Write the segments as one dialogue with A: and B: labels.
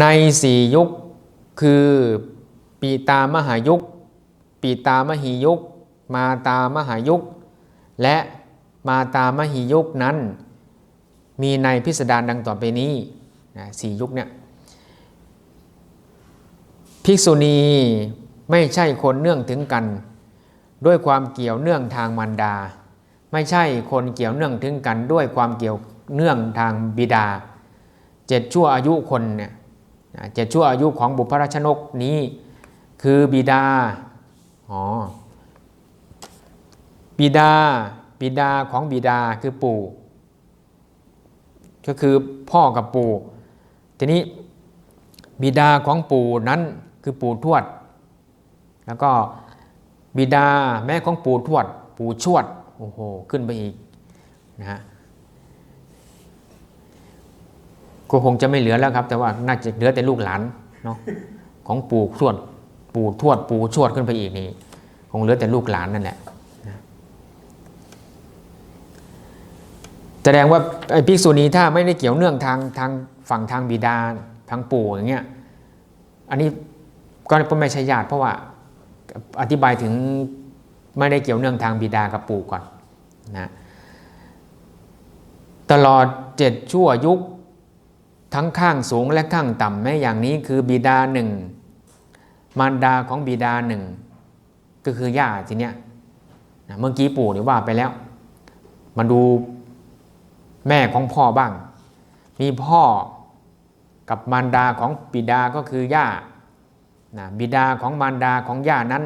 A: ในสี่ยุคคือปีตามหายุค ปีตามหียุค มาตามหายุค และมาตามหียุคนั้น มีในพิสดารดังต่อไปนี้นะสี่ยุคเนี่ยภิกษุณีไม่ใช่คนเนื่องถึงกัน ด้วยความเกี่ยวเนื่องทางมารดา ไม่ใช่คนเกี่ยวเนื่องถึงกัน ด้วยความเกี่ยวเนื่องทางบิดา เจ็ดชั่วอายุคนเนี่ย เจ็ดชั่วอายุของบุพราชนกนี้ คือบิดาอ๋อบิดาบิดาของบิดาคือปู่ ก็คือพ่อกับปู่ ทีนี้บิดาของปู่นั้นคือปู่ทวด แล้วก็บิดาแม่ของปู่ทวด ปู่ชวดโอ้โหขึ้นไปอีกนะฮะ ก็คงจะไม่เหลือแล้วครับ แต่ว่าน่าจะเหลือแต่ลูกหลานเนาะของปู่ทวดปู่ทวดปู่ชวดขึ้นไปอีกนี่คงเหลือแต่ลูกหลานนั่นแหละแสดงว่าไอ้ภิกษุณีถ้าไม่ได้เกี่ยวเนื่องทางทางฝั่งทางบิดาทางปู่อย่างเงี้ยอันนี้ก็ไม่ใช่ญาติเพราะว่าอธิบายถึงไม่ได้เกี่ยวเนื่องทางบิดากับปู่ก่อนนะตลอดเจ็ดชั่วยุค ทั้งข้างสูงและข้างต่ำแม้อย่างนี้คือบิดาหนึ่งมารดาของบิดาหนึ่งก็คือย่าทีเนี้ยเมื่อกี้ปู่เนี่ยว่าไปแล้ว มาดูแม่ของพ่อบ้าง มีพ่อกับมารดาของบิดาก็คือย่านะบิดาของมารดาของย่านั้น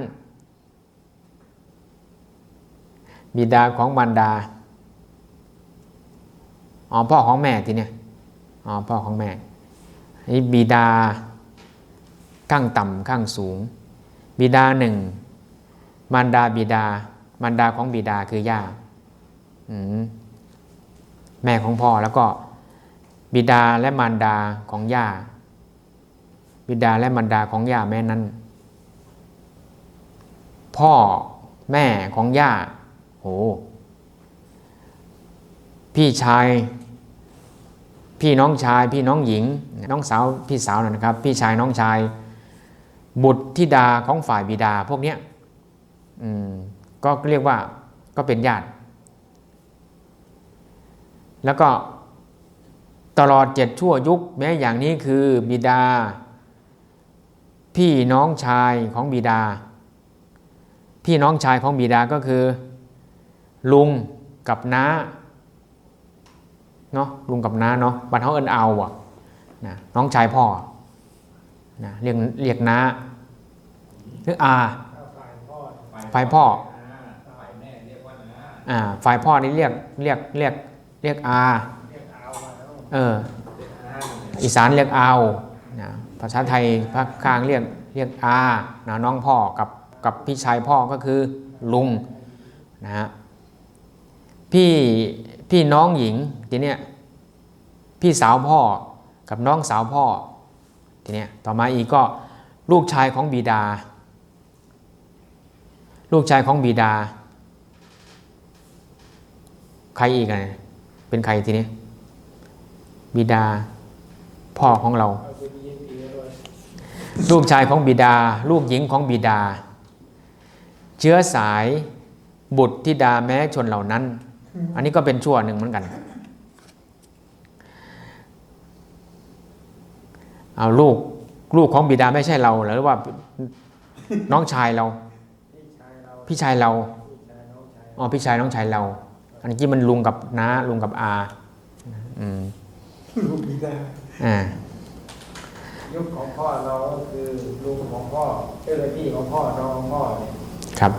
A: บิดาของมารดาอ๋อพ่อของแม่ทีเนี้ย อ๋อพ่อของแม่นี่บิดาข้างต่ำข้างสูง บิดาหนึ่งมารดาบิดา มารดาของบิดาคือย่าอแม่ของพ่อแล้วก็บิดาและมารดาของย่า บิดาและมารดาของย่าแม่นั้น พ่อแม่ของย่าโหพี่ชาย พี่น้องชาย พี่น้องหญิง น้องสาวพี่สาวนะครับ พี่ชายน้องชาย บุตรธิดาของฝ่ายบิดาพวกเนี้ยก็เรียกว่าก็เป็นญาติ แล้วก็ตลอดเจ็ดชั่วยุคแม้อย่างนี้คือบิดา พี่น้องชายของบิดา พี่น้องชายของบิดาก็คือ ลุงกับน้า เนาะลุงกับน้าเนาะบันเขาเอินเอาอะนะน้องชายพ่อนะเรียกเรียกน้าหรืออาฝ่ายพ่ออ่าฝ่ายพ่อนี่เรียกเรียกเรียกเรียกอาเอออีสานเรียกเอานะภาษาไทยภาคกลางเรียกเรียกอานะน้องพ่อกับกับพี่ชายพ่อก็คือลุงนะฮะพี่ พี่น้องหญิงทีเนี้ยพี่สาวพ่อกับน้องสาวพ่อทีเนี้ยต่อมาอีกก็ลูกชายของบิดา ลูกชายของบิดา ใครอีกอะเป็นใครทีนี้บิดาพ่อของเรา ลูกชายของบิดา ลูกหญิงของบิดา เชื้อสายบุตรธิดาแม้ชนเหล่านั้น อันนี้ก็เป็นชั่วหนึ่งเหมือนกัน เอาลูกลูกของบิดาไม่ใช่เราหรือว่าน้องชายเรา พี่ชายเราอ๋อพี่ชายน้องชายเรา อันนี้มันลุงกับน้าลุงกับอาอืม
B: ลูกบิดา
A: อ่า
B: ยุคของพ่อเราก็คือลุงของพ่อเจ้าพี่ของพ่อน้องของพ่อเนี่ย
A: ครับ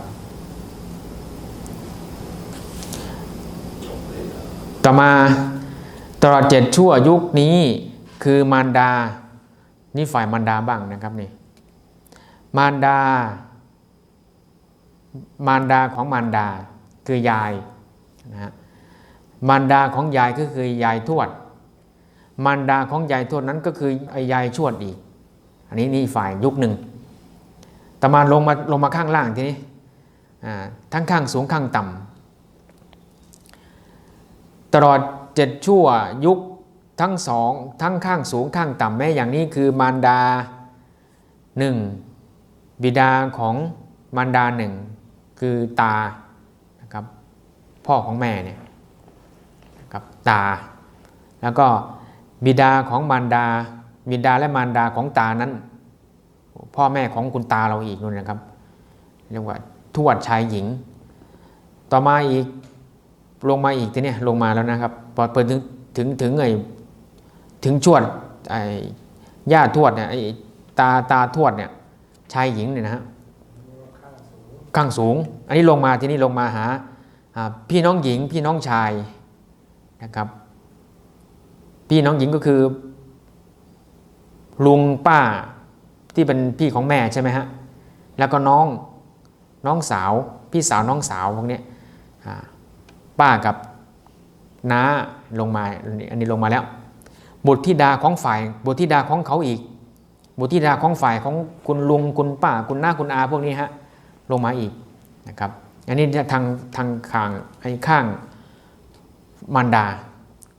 A: ต่อมาตลอดเจ็ดชั่วยุคนี้คือมารดา นี่ฝ่ายมารดาบ้างนะครับนี่มารดา มารดาของมารดาคือยายนะฮะมารดาของยายก็คือยายทวด มารดาของยายทวดนั้นก็คือไอ้ยายชวดอีก อันนี้นี่ฝ่ายยุคหนึ่งต่อมาลงมาลงมาข้างล่างทีนี้ทั้งข้างสูงข้างต่ำ ตลอดเจ็ดชั่วยุคทั้งสองทั้งข้างสูงข้างต่ำแม่อย่างนี้คือมารดาหนึ่งบิดาของมารดาหนึ่งคือตานะครับพ่อของแม่เนี่ยนะครับตา แล้วก็บิดาของมารดา บิดาและมารดาของตานั้น พ่อแม่ของคุณตาเราอีกนู่นนะครับเรียกว่าทวดชายหญิง ต่อมาอีก ลงมาอีกทีเนี้ยลงมาแล้วนะครับพอเปิดถึงถึงถึงไอ้ถึงชวดไอ้ย่าทวดเนี่ยไอ้ตาตาทวดเนี่ยชายหญิงเนี่ยนะฮะ
B: ข้างสูง
A: ข้งสูง อันนี้ลงมาทีนี้ลงมาหาพี่น้องหญิงพี่น้องชายนะครับ พี่น้องหญิงก็คือ ลุงป้าที่เป็นพี่ของแม่ใช่ไหมฮะแล้วก็น้องน้องสาว พี่สาวน้องสาวพวกนี้อ่า ป้ากับน้าลงมาอันนี้ลงมาแล้ว บุตรธิดาของฝ่าย บุตรธิดาของเขาอีก บุตรธิดาของฝ่ายของคุณลุงคุณป้าคุณน้าคุณอาพวกนี้ฮะลงมาอีกนะครับ อันนี้ทางทางข้างไอ้ข้างมารดา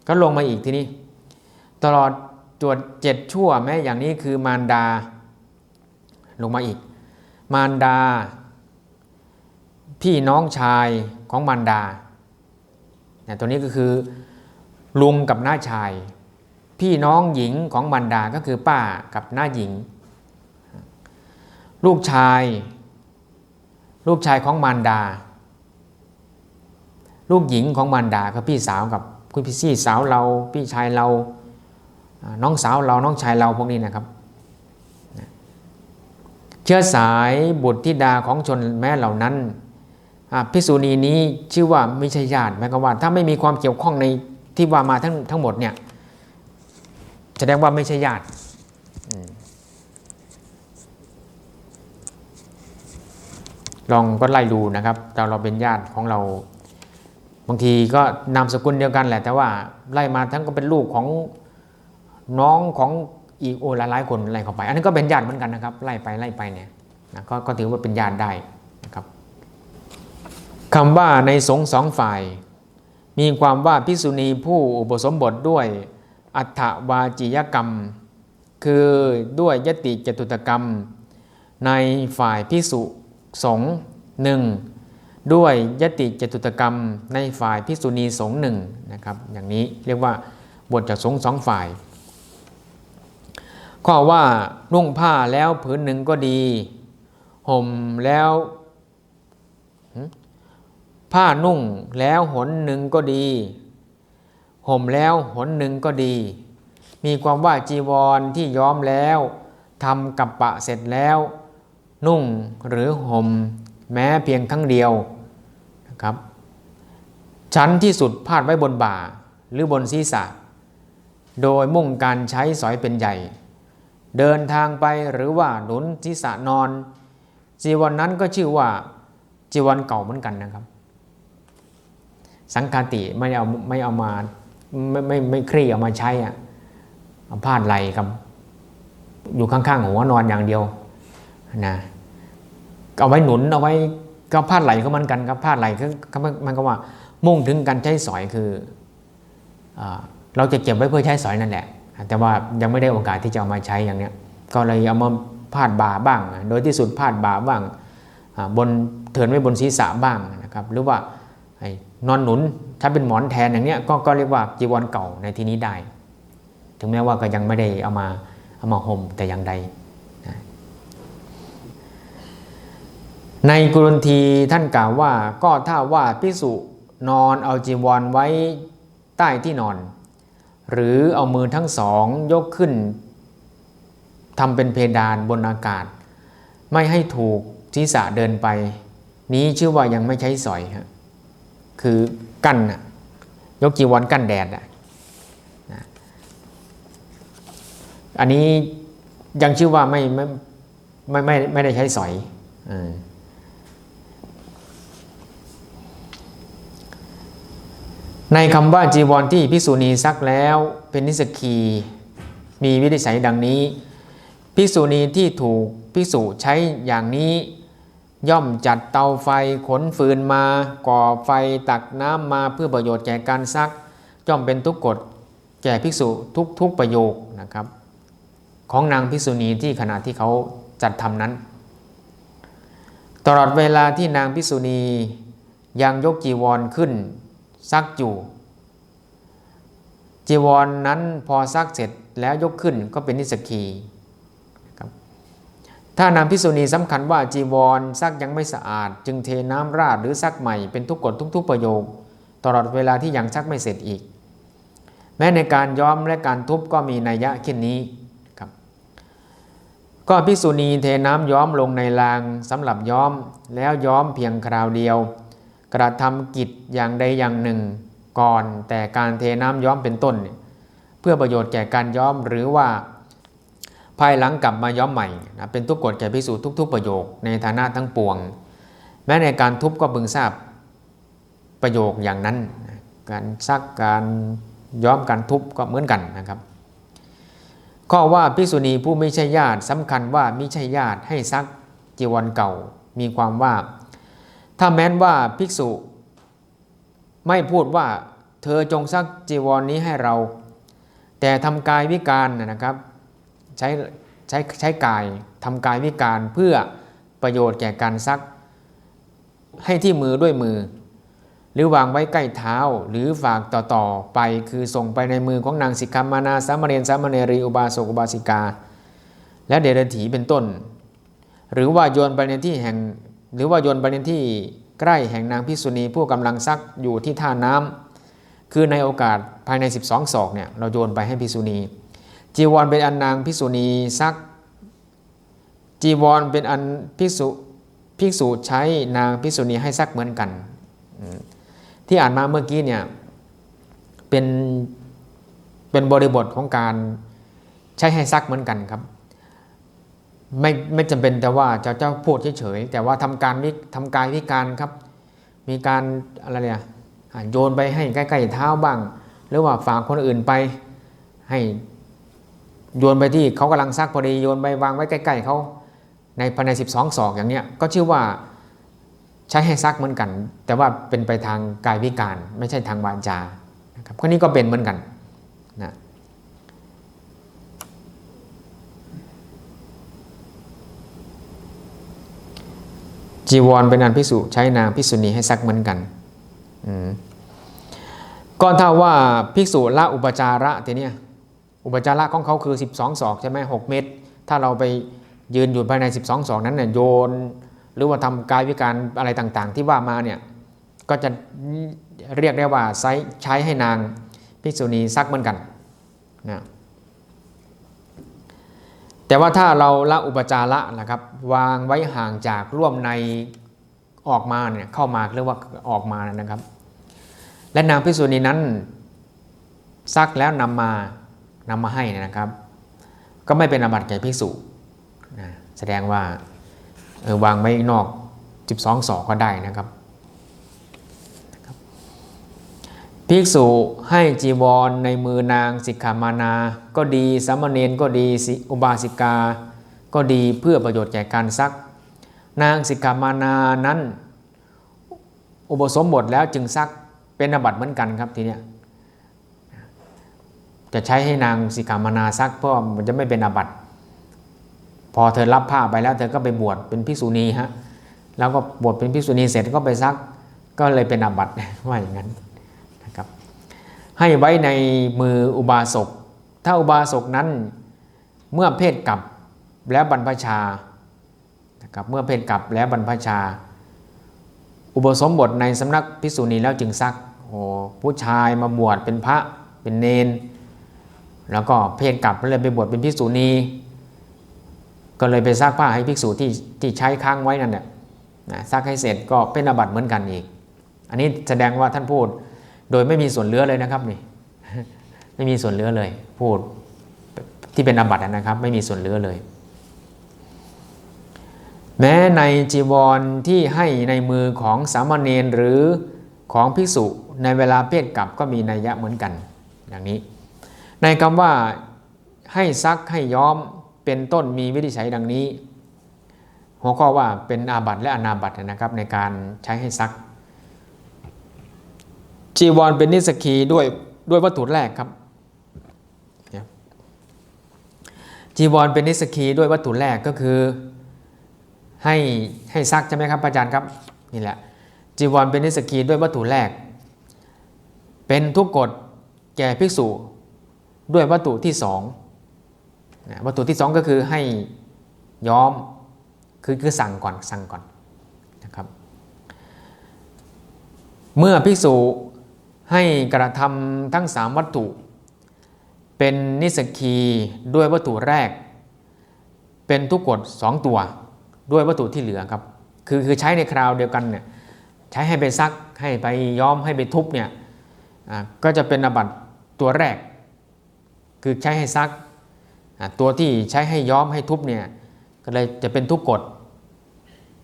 A: ก็ลงมาอีกทีนี้ ตลอดจวดเจ็ดชั่วแม้อย่างนี้คือมารดาลงมาอีก มารดา พี่น้องชายของมารดา นี่ตัวนี้ก็คือ ลุงกับน้าชาย พี่น้องหญิงของมารดาก็คือป้ากับน้าหญิง ลูกชาย ลูกชายของมารดา ลูกหญิงของมารดาก็พี่สาวกับคุณพี่ซี่สาวเรา พี่ชายเรา น้องสาวเราน้องชายเราพวกนี้นะครับเชื้อสายบุตรธิดาของชนแม้เหล่านั้น อ่าภิกษุณีนี้ชื่อว่าไม่ใช่ญาติหมายความว่า ถ้าไม่มีความเกี่ยวข้องในที่ว่ามาทั้งทั้งหมดเนี่ยแสดงว่าไม่ใช่ญาติลองก็ไล่ดูนะครับแต่เราเป็นญาติของเรา บางทีก็นามสกุลเดียวกันแหละ แต่ว่าไล่มาทั้งก็เป็นลูกของน้องของอีกโอหลายๆคนไล่เข้าไป อันนั้นก็เป็นญาติเหมือนกันนะครับ ไล่ไปไล่ไปเนี่ยนะกก็ถือว่าเป็นญาติได้ คำว่าในสงสองฝ่าย มีความว่าพิกษุณีผู้อุปสมบทด้วยอัฏฐวาจิยกรรม คือด้วยยติจตุตกรรม ในฝ่ายพิสุสงฆ์หนึ่งด้วยยติจตุตกรรม ในฝ่ายพิสุณีสงฆ์หนึ่งนะครับ อย่างนี้เรียกว่าบทจากสงฆ์สองฝ่าย ข้อว่านุ่งผ้าแล้วผืนหนึ่งก็ดีห่มแล้ว ผ้านุ่งแล้วหนหนึ่งก็ดี ห่มแล้วหนหนึ่งก็ดี มีความว่าจีวรที่ย้อมแล้วทำกับปะเสร็จแล้ว นุ่งหรือห่มแม้เพียงครั้งเดียวนะครับ ชั้นที่สุดพาดไว้บนบ่าหรือบนศีรษะ โดยมุ่งการใช้สอยเป็นใหญ่ เดินทางไปหรือว่าหนุนศีรษะนอน จีวรนนั้นก็ชื่อว่าจีวรเก่าเหมือนกันนะครับ สังคาติไม่เอาไม่เอามาไม่ไม่ไม่คลี่เอามาใช้อะอาพาดไหลครับ อยู่ข้างๆหัวนอนอย่างเดียวนะเอาไว้หนุนเอาไว้ก็พาดไหลก็มือนกันครับพาดไหลคือมันก็ว่า มุ่งถึงการใช้สอยคืออเราจะเก็บไว้เพื่อใช้สอยนั่นแหละ แต่ว่ายังไม่ได้โอกาสที่จะเอามาใช้อย่างเนี้ย ก็เลยเอามาพาดบ่าบ้าง โดยที่สุดพาดบ่าบ้างบนเถินไว้บนศีรษะบ้างนะครับ หรือว่า นอนหนุนถ้าเป็นหมอนแทนอย่างเนี้ยก็ก็เรียกว่าจีวรเก่าในที่นี้ได้ ถึงแม้ว่าก็ยังไม่ได้เอามาเอามาห่มแต่อย่างใดในกรณีท่านกล่าวว่าก็ถ้าว่าพิสุนอนเอาจีวรไว้ใต้ที่นอน หรือเอามือทั้งสองยกขึ้นทำเป็นเพดานบนอากาศ ไม่ให้ถูกศีรษะเดินไป นี้ชื่อว่ายังไม่ใช้สอยฮะ คือกั้นนะยกจีวรกั้นแดดอะนะอันนี้ยังชื่อว่าไม่ไม่ไม่ไม่ไม่ได้ใช้สอยอในคำว่าจีวรที่ภิกษุณีซักแล้วเป็นนิสกีมีวิธีใช้ดังนี้ภิกษุณีที่ถูกภิกษุใช้อย่างนี้ ย่อมจัดเตาไฟขนฟืนมา ก่อไฟตักน้ำมาเพื่อประโยชน์แก่การซัก ย่อมเป็นทุกกฎแก่ภิกษุทุกทุกประโยคนะครับ ของนางภิกษุณีที่ขณะที่เขาจัดทำนั้น ตลอดเวลาที่นางภิกษุณียังยกจีวรขึ้นซักอยู่ จีวรนนั้นพอซักเสร็จแล้วยกขึ้นก็เป็นนิสกี ถ้านางภิษุณีสำคัญว่าจีวรซักยังไม่สะอาด จึงเทน้ำราดหรือซักใหม่เป็นทุกกฎทุกๆประโยค ตลอดเวลาที่ยังซักไม่เสร็จอีก แม้ในการย้อมและการทุบก็มีนัยยะเช่นนี้ครับก็ภิษุณีเทน้ำย้อมลงในรางสำหรับย้อมแล้วย้อมเพียงคราวเดียว กระทำกิจอย่างใดอย่างหนึ่ง ก่อนแต่การเทน้ำย้อมเป็นต้น เพื่อประโยชน์แก่การย้อมหรือว่า ภายหลังกลับมาย้อมใหม่นะเป็นทุกกฎแก่ภิกษุทุก ๆ ประโยคในฐานะทั้งปวง แม้ในการทุบก็พึงทราบประโยคอย่างนั้น การซักการย้อมการทุบก็เหมือนกันนะครับข้อว่าภิกษุณีผู้ไม่ใช่ญาติสำคัญว่าไม่ใช่ญาติให้ซักจีวรเก่ามีความว่า ถ้าแม้นว่าภิกษุ ไม่พูดว่าเธอจงซักจีวรนนี้ให้เรา แต่ทำกายวิการนะครับ ใช้ใช้ใช้กายทำกายวิการเพื่อประโยชน์แก่การซัก ให้ที่มือด้วยมือ หรือวางไว้ใกล้เท้าหรือฝากต่อๆไปคือส่งไปในมือของนางสิกขามานาสามเณรสามเณรีอุบาสกอุบาสิกา และเดรัจฉีเป็นต้น หรือว่าโยนไปในที่แห่ง หรือว่าโยนไปในที่ใกล้แห่งนางพิษุณีผู้กำลังซักอยู่ที่ท่าน้ำคือในโอกาสภายใน 12ศอกเนี่ยเราโยนไปให้พิษุณี จีวรเป็นอันนางพิกษุณีซัก จีวรเป็นอันภิกษุภิกษุใช้นางภิกษุณีให้ซักเหมือนกัน ที่อ่านมาเมื่อกี้เนี่ยเป็นเป็นบริบทของการใช้ให้ซักเหมือนกันครับ ไม่ไม่จำเป็นแต่ว่าจะเจ้าพูดเฉยๆแต่ว่าทำการวิทำกายวิการครับ มีการอะไรเนี่ยโยนไปให้ใกล้ๆเท้าบ้าง หรือว่าฝากคนอื่นไปให้ โยนไปที่เขากำลังซักพอดีโยนไปวางไว้ใกล้ๆเขาในภายใน 12 ศอกอย่างเนี้ยก็ชื่อว่าใช้ให้ซักเหมือนกัน แต่ว่าเป็นไปทางกายวิการไม่ใช่ทางวาจานะครับข้อนี้ก็เป็นเหมือนกันนะจีวรเป็นอันพิสุใช้นางพิสุณีให้ซักเหมือนกันอืมก็ถ้าว่าภิกษุละอุปจาระทีเนี้ย อุปจาระของเขาคือ 12 ศอกใช่ไหมหเมตร ถ้าเราไปยืนอยู่ภายใน 12 ศอกนั้นเนี่ยโยน หรือว่าทำกายวิการอะไรต่างๆ ที่ว่ามาเนี่ยก็จะเรียกได้ว่าใช้ใช้ให้นางภิกษุณีซักเหมือนกันนะแต่ว่าถ้าเราละอุปจาระนะครับ วางไว้ห่างจากร่วมในออกมาเนี่ยเข้ามาเรียกว่าออกมานะครับ และนางภิกษุณีนั้นซักแล้วนำมา นำมาให้นะครับ ก็ไม่เป็นอาบัติแก่ภิกษุนะแสดงว่าเออวางไว้นอก 12ศอกก็ได้นะครับภิกษุให้จีวรในมือนางสิกขามานา ก็ดีสามเณรก็ดีสิอุบาสิกา ก็ดีเพื่อประโยชน์แก่การซัก นางสิกขามานานั้น อุปสมบทแล้วจึงซักเป็นอาบัติเหมือนกันครับทีเนี้ย จะใช้ให้นางสิกามานาซักเพราะมันจะไม่เป็นอาบัติ พอเธอรับผ้าไปแล้ว เธอก็ไปบวชเป็นภิกษุณีฮะแล้วก็บวชเป็นภิกษุณีเสร็จก็ไปซักก็เลยเป็นอาบัติว่าอย่างนั้นนะครับ ให้ไว้ในมืออุบาสกถ้าอุบาสกนั้นเมื่อเพศกลับแล้วบรรพชานะครับเมื่อเพศกลับแล้วบรรพชา อุปสมบทในสำนักภิกษุณีแล้วจึงซักโอ้ผู้ชายมาบวชเป็นพระเป็นเนน แล้วก็เพศกลับเลยไปบวชเป็นภิกษุณีก็เลยไปซักผ้าให้ภิกษุที่ที่ใช้ค้างไว้นั่นแหละนะซักให้เสร็จก็เป็นอาบัติเหมือนกันอีก อันนี้แสดงว่าท่านพูดโดยไม่มีส่วนเลือเลยนะครับนี่ไม่มีส่วนเลือเลย พูดที่เป็นอาบัตินะครับ ไม่มีส่วนเลือเลย แม้ในจีวรที่ให้ในมือของสามเณรหรือของภิกษุในเวลาเพศกลับก็มีนัยยะเหมือนกัน อย่างนี้ ในคำว่าให้ซักให้ย้อมเป็นต้นมีวิธีใช้ดังนี้ หัวข้อว่าเป็นอาบัติและอนาบัตินะครับในการใช้ให้ซัก จีวรเป็นนิสกีด้วยด้วยวัตถุแรกครับจีวรเป็นนิสกีด้วยวัตถุแรกก็คือให้ให้ซักใช่ไหมครับอาจารย์ครับนี่แหละจีวรเป็นนิสกีด้วยวัตถุแรก เป็นทุกกฎแก่ภิกษุ ด้วยวัตถุที่สองวัตถุที่สองก็คือให้ย้อมคือคือสั่งก่อนสั่งก่อนนะครับ เมื่อภิกษุให้กระทำทั้งสามวัตถุ เป็นนิสกีด้วยวัตถุแรก เป็นทุกกฎสองตัวด้วยวัตถุที่เหลือครับ คือคือใช้ในคราวเดียวกันเนี่ยใช้ให้ไปซักให้ไปย้อมให้ไปทุบเนี่ยอ่าก็จะเป็นอบัตตัวแรก คือใช้ให้ซัก ตัวที่ใช้ให้ย้อมให้ทุบเนี่ยก็เลยจะเป็นทุกกฎ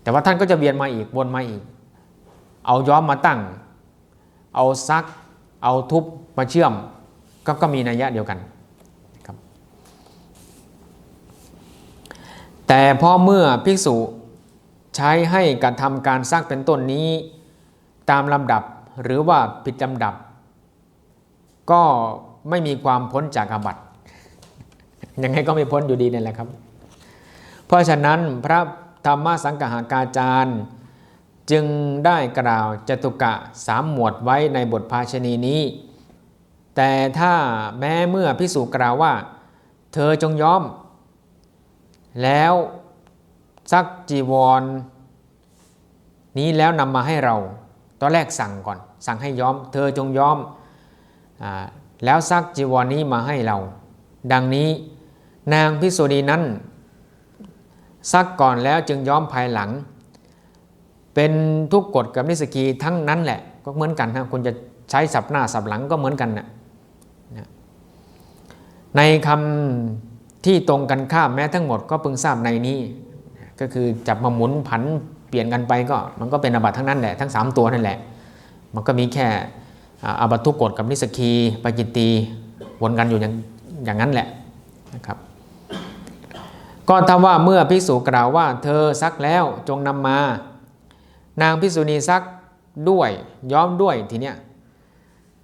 A: แต่ว่าท่านก็จะเวียนมาอีกวนมาอีก เอาย้อมมาตั้ง เอาซัก เอาทุบมาเชื่อม ก็ก็มีนัยยะเดียวกันครับแต่พอเมื่อภิกษุใช้ให้กระทำการซักเป็นต้นนี้ ตามลำดับหรือว่าผิดลำดับ ก็ ไม่มีความพ้นจากอาบัติยังไงก็ไม่พ้นอยู่ดีนั่แหละครับ เพราะฉะนั้นพระธรรมสังกหากาจารย์จึงได้กล่าวจตุกะสามหมวดไว้ในบทภาชนีนี้ แต่ถ้าแม้เมื่อพิสูจกล่าวว่า เธอจงยอม แล้วซักจีวร นี้แล้วนำมาให้เรา ตอนแรกสั่งก่อน สั่งให้ย้อม เธอจงย้อมอ แล้วซักจีวรนี้มาให้เรา ดังนี้นางพิสุณีนั้น ซักก่อนแล้วจึงย้อมภายหลัง เป็นทุกกฎกับนิสกีทั้งนั้นแหละ ก็เหมือนกันนะคุณจะใช้สับหน้าสับหลังก็เหมือนกันนะนะในคำที่ตรงกันข้ามแม้ทั้งหมดก็เพิ่งทราบในนี้ ก็คือจับมาหมุนผันเปลี่ยนกันไปก็ มันก็เป็นอาบัตทั้งนั้นแหละทั้ง 3 ตัวนั่นแหละ มันก็มีแค่ อาอาบัตทุกกฎกับนิสกีปาจิตตีวนกันอยู่อย่างอย่างนั้นแหละนะครับก็ถ้าว่าเมื่อพิสูจกล่าวว่าเธอซักแล้วจงนำมา นางพิษุณีซักด้วยย้อมด้วยทีเนี้ย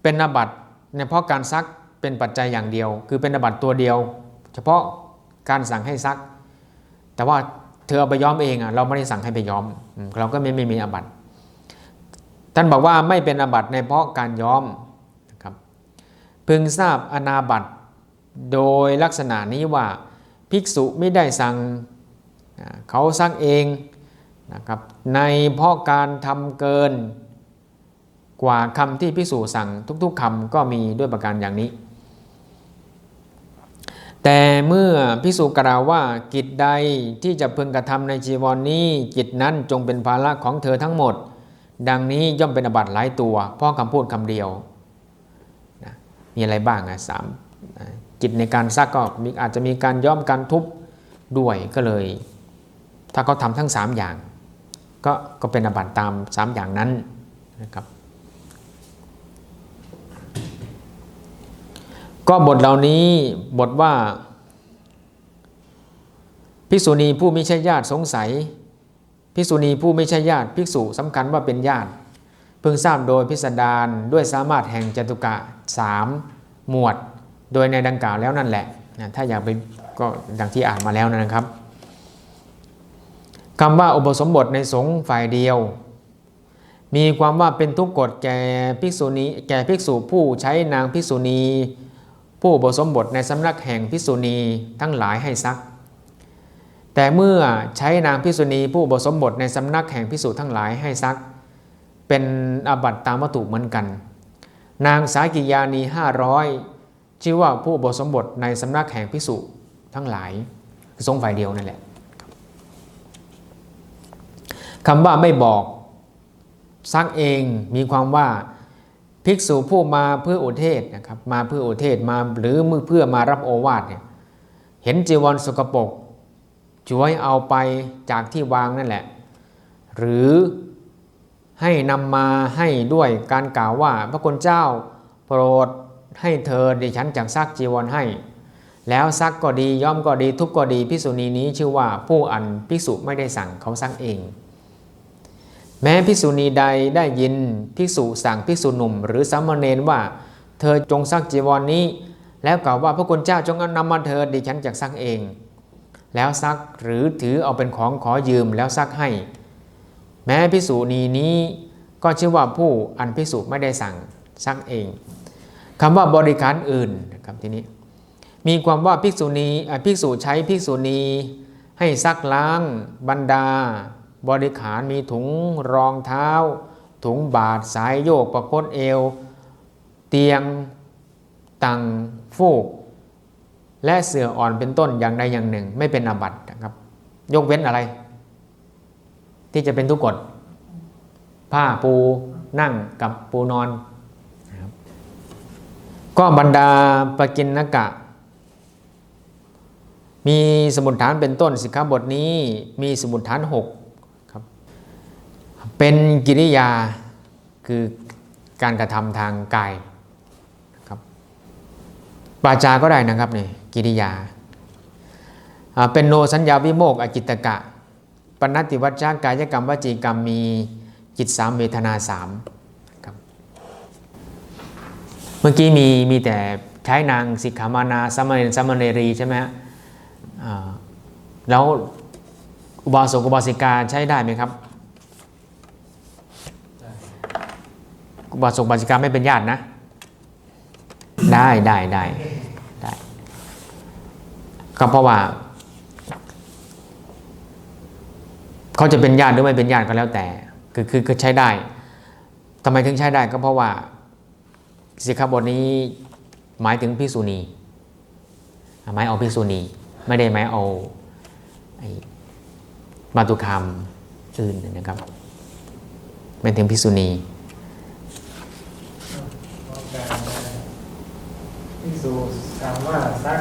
A: เป็นอาบัติเนี่ยเพราะการซักเป็นปัจจัยอย่างเดียว คือเป็นอาบัตตัวเดียว เฉพาะการสั่งให้ซัก แต่ว่าเธอเอาไปย้อมเองอะเราไม่ได้สั่งให้ไปย้อมอืมเราก็ไม่ไม่มีอาบัติ ท่านบอกว่าไม่เป็นอาบัติในเพราะการย้อมนะครับพึงทราบอนาบัติโดยลักษณะนี้ว่าภิกษุไม่ได้สั่งอ่าเขาซักเองนะครับในเพราะการทำเกินกว่าคำที่ภิกษุสั่งทุก ๆคำก็มีด้วยประการอย่างนี้ แต่เมื่อพิสูจกล่าวว่ากิจใดที่จะพึงกระทำในจีวรนนี้กิจนั้นจงเป็นภาระของเธอทั้งหมด ดังนี้ย่อมเป็นอบัติหลายตัว เพราะคำพูดคำเดียวนะมีอะไรบ้างอะสามอ่ากิจในการซักก็อาจจะมีการย้อมการทุบด้วยก็เลย ถ้าเขาทำทั้ง 3 อย่าง ก็ก็เป็นอบัติตาม 3 อย่างนั้นนะครับก็บทเหล่านี้บทว่าภิกษุณีผู้ไม่ใช่ญาติสงสัย ภิกษุณีผู้ไม่ใช่ญาติภิกษุสำคัญว่าเป็นญาติเพิ่งทราบโดยพิสดารด้วยสามารถแห่งจตุกะสามหมวด โดยในดังกล่าวแล้วนั่นแหละนะถ้าอยากไปก็ดังที่อ่านมาแล้วนะครับคำว่าอุปสมบทในสงฆ์ฝ่ายเดียว มีความว่าเป็นทุกกฎแก่ภิกษุณีแก่ภิกษุผู้ใช้นางภิกษุณี ผู้อุปสมบทในสำนักแห่งภิกษุณีทั้งหลายให้ซัก แต่เมื่อใช้นางภิษุณีผู้อุปสมบทในสำนักแห่งภิกษุทั้งหลายให้ซัก เป็นอาบัตตามวัตถุเหมือนกัน นางสากิยานี500ชื่อว่าผู้อุปสมบทในสำนักแห่งภิกษุทั้งหลายคือทรงฝ่ายเดียวนั่นแหละคำว่าไม่บอกซักเองมีความว่าภิกษุผู้มาเพื่ออุเทศนะครับมาเพื่ออุเทศมาหรือมือเพื่อมารับโอวาทเนี่ยเห็นจีวรสกปรก ช่วยเอาไปจากที่วางนั่นแหละ หรือให้นำมาให้ด้วยการกล่าวว่าพระคุณเจ้าโปรดให้เธอดิฉันจักซักจีวรให้ แล้วซักก็ดีย่อมก็ดีทุกก็ดีภิกษุณีนี้ชื่อว่าผู้อันภิกษุไม่ได้สั่งเขาซักเอง แม้ภิกษุณีใดได้ยินภิกษุสั่งภิกษุหนุ่ม หรือสามเณรว่า เธอจงซักจีวรนนี้ แล้วกล่าวว่าพระคุณเจ้าจงนำมาเธอดิฉันจักซักเอง แล้วซักหรือถือเอาเป็นของขอยืมแล้วซักให้ แม้พิสูจนีนี้ก็ชื่อว่าผู้อันพิสูจไม่ได้สั่งซักเองคำว่าบริการอื่นนะครับทีนี้ มีความว่าภิกษุณีภิกษุใช้ภิกษุณีให้ซักล้างบรรดา บริขารมีถุงรองเท้า ถุงบาทสายโยกประคตเอว เตียงตังฟูก และเสื่ออ่อนเป็นต้นอย่างใดอย่างหนึ่ง ไม่เป็นอาบัตินะครับ ยกเว้นอะไร ที่จะเป็นทุกกฎผ้าปูนั่งกับปูนอน ก็บรรดาปกินนกะ มีสมุดฐานเป็นต้นสิกขาบทนี้มีสมุดฐาน6ครับเป็นกิริยาคือการกระทำทางกายนะครับปาจาก็ได้นะครับนี่ กิริยา เป็นโนสัญญาวิโมกอจิตกะปณติวัชชากายกรรมวจีกรรมมีจิตสามเวทนาสามครับเมื่อกี้มีมีแต่ใช้นางสิกขามานาสมณเณรสมณเนรีใช่ไหมฮะแล้วอุบาสกอุบาสิกาใช้ได้ไหมครับอุบาสกอุบาสิกาไม่เป็นญาตินะ ได้ได้ได้ ก็เพราะว่า เขาจะเป็นญาติหรือไม่เป็นญาติก็แล้วแต่ คือคือคือใช้ได้ทำไมถึงใช้ได้ก็เพราะว่าสิกขาบทนี้หมายถึงพิกษุณีหมายเอาพิกษุณีไม่ได้หมายเอามาตุคามอื่นนะครับเป็นถึงพิกษุณี
B: พิสูจสามารถซัก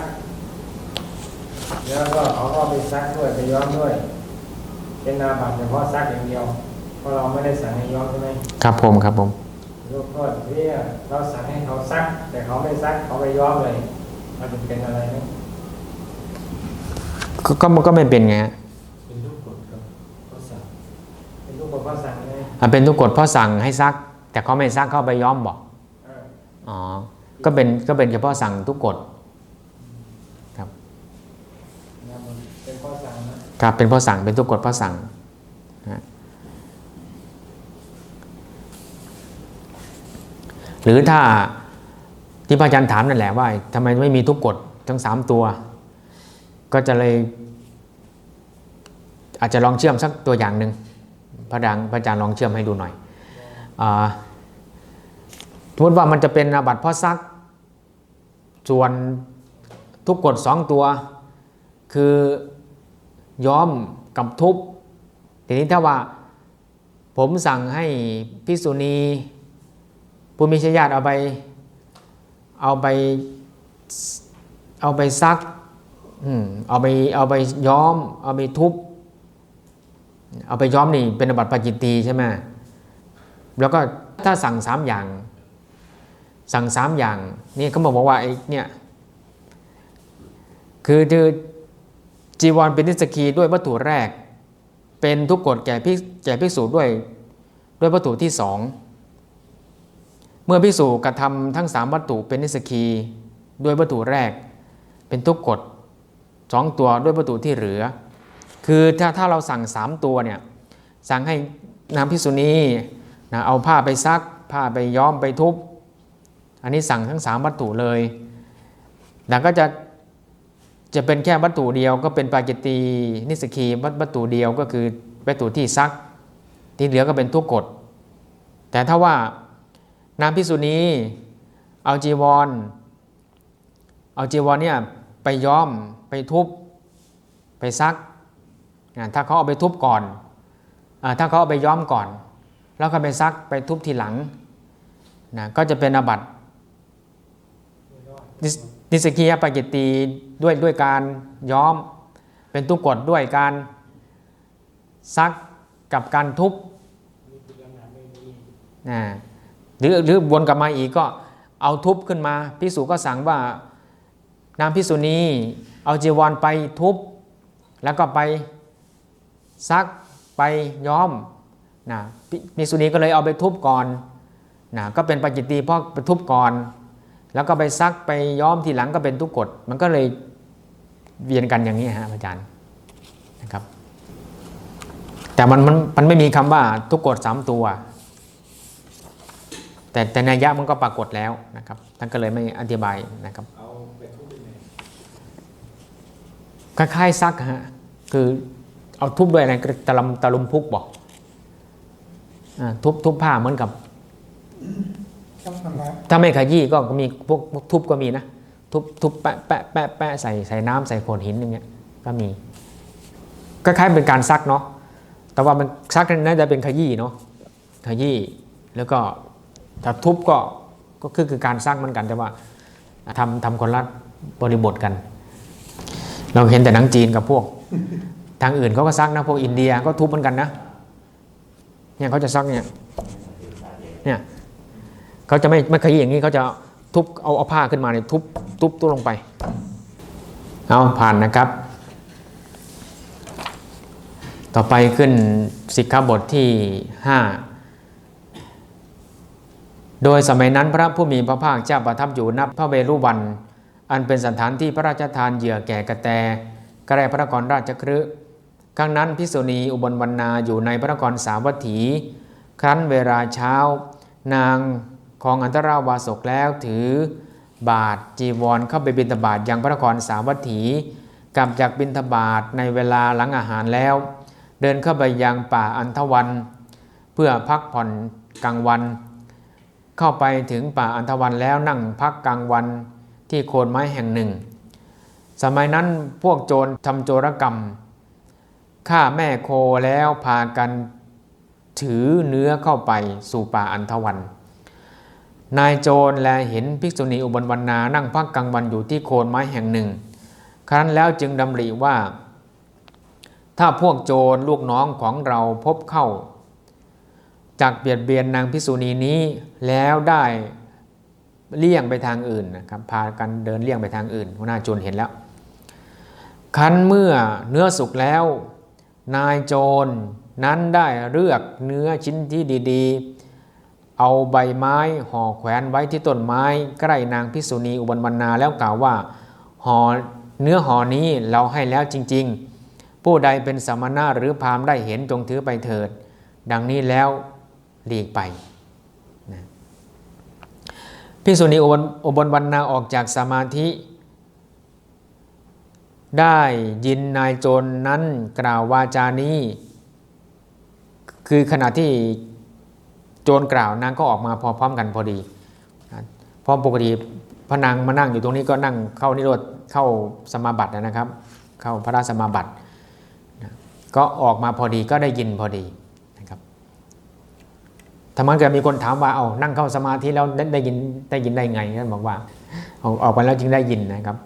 B: แล้วก็เขาก็ไปซักด้วยไปย้อมด้วย เป็นนาบัตเฉพาะซักอย่างเดียวเพราะเราไม่ได้สั่งให้ย้อมใช่ไหม
A: ครับผมครับผม
B: ลูกโทษที่เราสั่งให้เขาซัก แต่เขาไม่ซักเขาไปย้อมเลยมันจะเป็นอะไรไหม
A: ก็ก็มันก็ไม่เป็นไงฮะ
C: เป็นลูกกฎครับข้อสาม
B: เป็นลูกกับพ่อสั่งไง
A: อะเป็นทุกกฎเพราะสั่งให้ซัก แต่เขาไม่ซักเข้าไปย้อมบอก
B: เออ
A: อ๋อก็เป็นก็เป็นเฉพาะสั่งทุกกฎ
B: เนี่ยมันเป็นพ่อสั่งนะ ครับ
A: เป็นพราะสั่งเป็นทุกกฎพราะสั่งนะฮะหรือถ้าที่พระอาจารย์ถามนั่นแหละว่าทำไมไม่มีทุกกฎทั้งสามตัว ก็จะเลยอาจจะลองเชื่อมสักตัวอย่างหนึ่งพระดังพระอาจารย์ลองเชื่อมให้ดูหน่อยสมมติว่ามันจะเป็นอาบัติเพราะซัก ส่วนทุกกฎสองตัว คือ ย้อมกับทุบทีนี้ถ้าว่า ผมสั่งให้พิกษุณีผู้มีชญาติเอาไปเอาไปเอาไปซักเอาไปเอาไปย้อม เอาไปทุบ เอาไปย้อมนี่เป็นอบัติปาจิตตีใช่ไหมแล้วก็ถ้าสั่งสามอย่าง สั่งสามอย่างนี่เขาบอกว่าไอ้เนี่ยคือคือ จีวรเป็นนิสกีด้วยวัตถุแรก เป็นทุกกฎแก่พิแก่ภิกษุด้วยด้วยวัตถุที่สองเมื่อภิกษุกระทำทั้งสามวัตถุเป็นนิสกีด้วยวัตถุแรก เป็นทุกกฎสองตัวด้วยวัตถุที่เหลือ คือถ้าถ้าเราสั่งสามตัวเนี่ยสั่งให้นางพิกษุณีนะเอาผ้าไปซัก ผ้าไปย้อมไปทุบ อันนี้สั่งทั้งสามวัตถุเลยแต่ก็จะ จะเป็นแค่วัตถุเดียวก็เป็นปาจิตีนิสกีวัตวัตถุเดียวก็คือวัตถุที่ซัก ที่เหลือก็เป็นทุกกฎแต่ถ้าว่านางพิกษุณีเอาจีวร เอาจีวรเนี่ยไปย้อมไปทุบไปซัก ถ้าเขาเอาไปทุบก่อนอถ้าเขาเอาไปย้อมก่อน แล้วก็ไปซักไปทุบทีหลังนะก็จะเป็นอาบัตินิสกียปากิตี ด้วยด้วยการย้อม เป็นทุกกฎด้วยการซักกับการทุบ
B: นะ
A: หรือหรือวนกลับมาอีกก็เอาทุบขึ้นมาพิสูจก็สั่งว่านางพิสุณีเอาจีวรไปทุบ แล้วก็ไปซักไปย้อมนะพิสุณีก็เลยเอาไปทุบก่อนนะก็เป็นปัจจิตีเพราะไปทุบก่อน แล้วก็ไปซักไปย้อมทีหลังก็เป็นทุกกฎมันก็เลย เวียนกันอย่างนี้ฮะอาจารย์
B: เนะ
A: ครับ แต่มันมันมันไม่มีคำว่าทุกกฎสามตัว แต่แต่นัยยะมันก็ปรากฏแล้วนะครับท่านก็เลยไม่อธิบายนะครับ
C: เอาไปทุบยังไง
A: คล้ายๆซักฮะคือเอาทุบด้วยอะไรตะลำตะลุมพุกบอกอ่าทุบทุบผ้าเหมือนกับ
B: ต้องทำร้าย
A: ถ้าไม่ขยี้ก็มีพวกพวกทุบก็มีนะ ทุบทุบแปะแปะแปะแปะใส่ใส่น้ำใส่โขดหินอย่างเงี้ยก็มีคล้ายๆเป็นการซักเนาะแต่ว่ามันซักนั้นน่าจะเป็นขยี้เนาะขยี้แล้วก็ถ้าทุบก็ก็คือคือการซักเหมือนกัน แต่ว่าทำทำคนละบริบทกัน เราเห็นแต่หนังจีนกับพวก ทางอื่นเขาก็ซักนะพวกอินเดียก็ทุบเหมือนกันนะเนี่ยเขาจะซักเนี่ยเนี่ยเขาจะไม่ไม่ขยี้อย่างนี้เขาจะ ทุบเอาเอาผ้าขึ้นมาเนี่ยทุบทุบตัวลงไปเอาผ่านนะครับ ต่อไปขึ้นสิกขาบทที่ 5 โดยสมัยนั้นพระผู้มีพระภาคเจ้าประทับอยู่ณพระเวรุวัน อันเป็นสถานที่พระราชทานเหยื่อแก่กระแตกระไรพระนครราชครึครั้งนั้นพิษุณีอุบลวรรณาอยู่ในพระนครสาวัตถี ครั้นเวลาเช้า นาง ของอันตราวาสกแล้วถือบาทจีวรเข้าไปบิณฑบาตยังพระนครสาวัตถี กลับจากบิณฑบาตในเวลาหลังอาหารแล้ว เดินเข้าไปยังป่าอันทวัน เพื่อพักผ่อนกลางวัน เข้าไปถึงป่าอันทวันแล้วนั่งพักกลางวันที่โคนไม้แห่งหนึ่ง สมัยนั้นพวกโจรทำโจรกรรมฆ่าแม่โคแล้วพากันถือเนื้อเข้าไปสู่ป่าอันทวัน นายโจรแลเห็นภิกษุณีอุบลวรรณานั่งพักกลางวันอยู่ที่โคนไม้แห่งหนึ่ง ครั้นแล้วจึงดำริว่า ถ้าพวกโจรลูกน้องของเราพบเข้า จากเบียดเบียนนางพิกษุณีนี้แล้วได้เลี่ยงไปทางอื่นนะครับพากันเดินเลี่ยงไปทางอื่นหัวหน้าโจรเห็นแล้วคันเมื่อเนื้อสุกแล้ว นายโจรนั้นได้เลือกเนื้อชิ้นที่ดี ๆ เอาใบไม้ห่อแขวนไว้ที่ต้นไม้ใกล้นางพิษุณีอุบลวรรณาแล้วกล่าวว่าห่อเนื้อห่อนี้เราให้แล้วจริง ๆ ผู้ใดเป็นสมณะหรือพราหมณ์ได้เห็นจงถือไปเถิด ดังนี้แล้วหลีกไปนะพิษุณีอุบลอุบลวรรณาออกจากสมาธิ ได้ยินนายโจรนนั้นกล่าววาจานี้ คือขณะที่ โจรกล่าวนางก็ออกมาพอพร้อมกันพอดีเพราะปกติพระนางมานั่งอยู่ตรงนี้ก็นั่งเข้านิโรธเข้าสมาบัตินะครับ เข้าพระราสมาบัติก็ออกมาพอดีก็ได้ยินพอดีนะครับถ้ามันเกิดมีคนถามว่าเอานั่งเข้าสมาธิแล้วได้ยินได้ยินได้ไงท่านบอกว่าเอาออกไปแล้วจึงได้ยินนะครับ